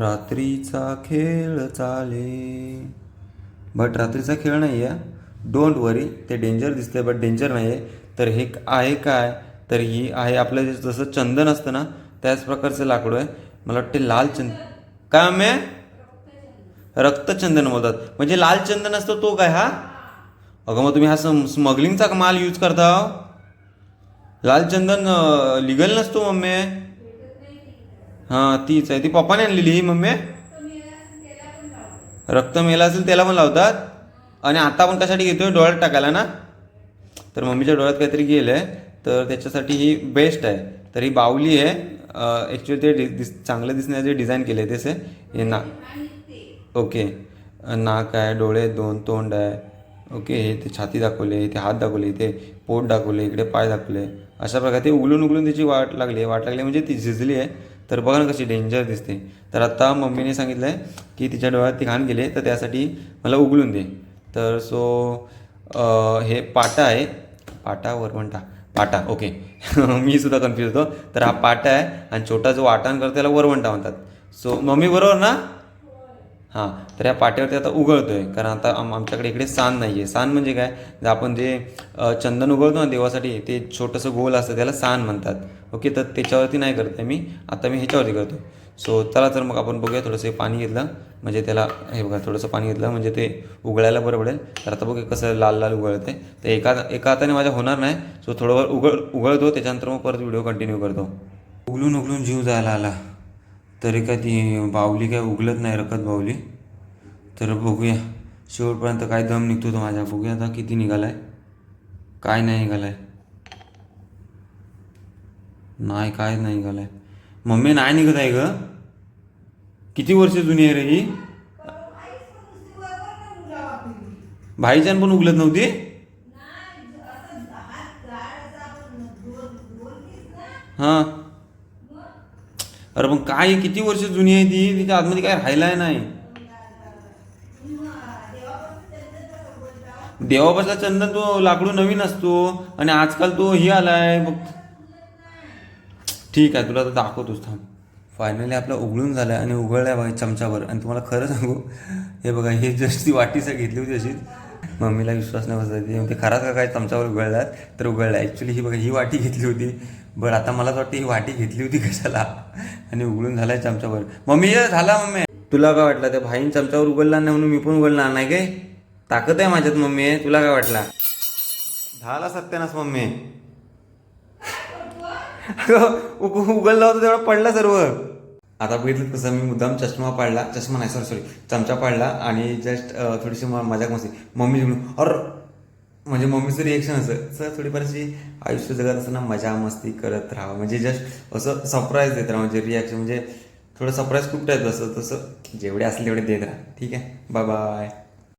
रात्रीचा खेळ चाले. बट रात्रीचा खेळ नाही आहे डोंट वरी ते डेंजर दिसते बट डेंजर नाही आहे तर हे आहे काय? तर ही आहे आपलं जसं चंदन असतं ना त्याच प्रकारचं लाकूड आहे. मला वाटते लाल चंद काय मे रक्तचंदन बोलतात. म्हणजे लाल चंदन असतो तो काय हा? अगं मग तुम्ही हा सम स्मगलिंगचा माल यूज करता हो? लाल चंदन लिगल नसतो मम्मी. हां तीच आहे. ती पप्पाने आणलेली ही मम्मी? रक्त मेला असेल त्याला पण लावतात? आणि आता आपण कशासाठी घेतोय? डोळ्यात टाकायला ना? तर मम्मीच्या डोळ्यात काहीतरी गेलं आहे तर त्याच्यासाठी ही बेस्ट आहे. तर ही बावली आहे. ॲक्च्युली ते डि दिस चांगलं दिसण्याचे डिझाईन केले आहे तसे हे ना ओके. नाक आहे डोळे दोन तोंड आहे. ओके हे ते छाती दाखवले इथे हात दाखवले इथे पोट दाखवले इकडे पाय दाखवले. अशा प्रकारे ते उगलून उगलून त्याची वाट लागली आहे. वाट लागली म्हणजे ती झिजली आहे. तर बघा ना कशी डेंजर दिसते. तर आता मम्मीने सांगितलं आहे की तिच्या डोळ्यात ती घाण गेले तर त्यासाठी मला उघडून दे. तर सो हे पाटा आहे. पाटा वरवंटा पाटा ओके मी सुद्धा कन्फ्यूज होतो. तर हा पाटा आहे आणि छोटा जो वाटाण करतो त्याला वरवंटा म्हणतात सो मम्मी बरोबर ना? हां तर या पाट्यावरती आता उघळतोय कारण आता आम आमच्याकडे इकडे सान नाही आहे सान म्हणजे काय? जर आपण जे चंदन उघळतो ना देवासाठी ते छोटंसं गोल असतं त्याला सान म्हणतात. ओके तर त्याच्यावरती नाही करत आहे मी. आता मी ह्याच्यावरती करतो सो चला तर मग आपण बघूया थोडंसं पाणी घेतलं. म्हणजे त्याला हे बघा थोडंसं पाणी घेतलं. म्हणजे ते उघडायला बरं पडेल. तर आता बघूया कसं लाल लाल उघळते तर एका एका हाताने माझ्या होणार नाही. सो थोडंवर उघड उघळतो त्याच्यानंतर मग परत व्हिडिओ कंटिन्यू करतो. उघलून उघलून जीव जायला आला. तरी काय ती बावली काय उघलत नाही रखत बावली तर बघूया. शेवटपर्यंत काय दम निघतो तो माझ्या बघूया आता किती निघालाय. काय नाही निघालाय. नाही काय नाही निघाला आहे मम्मी नाही निघत आहे ग. किती वर्ष जुनी आहे रे ही? भाईजान पण उघलत नव्हती? हां. अरे मग काय किती वर्ष जुनी आहे ती? तिच्या आतमध्ये काय राहिलाय नाही. देवापासला चंदन तो लाकडू नवीन असतो आणि आजकाल तो ही आलाय बघ. ठीक आहे तुला आता दाखवतोच थांब. फायनली आपलं उघडून झाला आणि उघडलं बघा चमच्यावर. आणि तुम्हाला खरं सांगू हे बघा हे जस्ट ती वाटीसा घेतली होती अशीच. मम्मीला विश्वास नाही बसला ते. खरंच खराच का काय चमचावर उघडलात? तर उघडला ॲक्च्युली ही बघा ही वाटी घेतली होती. बट आता मला वाटतं ही वाटी घेतली होती कशाला? आणि उघडून झालाय चमचावर. मम्मी झाला मम्मी. तुला काय वाटलं? त्या भाईन चमचावर उघडला नाही म्हणून मी पण उघडणार नाही काय? ताकद आहे माझ्यात मम्मी. तुला काय वाटला? झाला सत्यानास मम्मी. उघडला होता तेवढा पडला सर्व. आता बघितलं कसं मी मुद्दाम चष्मा पाडला. चष्मा नाही सॉरी सॉरी चमचा पाडला आणि जस्ट थोडीशी मजाक मस्ती. मम्मी म्हणून अरे म्हणजे मम्मीचं रिएक्शन असं सर थोडीफार अशी आयुष्य जगत असताना मजा मस्ती करत राहा. म्हणजे जस्ट असं सरप्राईज देत राहा म्हणजे रिॲक्शन म्हणजे थोडं सरप्राईज खूप टाईप असं तसं जेवढे असले तेवढे देत राहा. ठीक आहे? Bye bye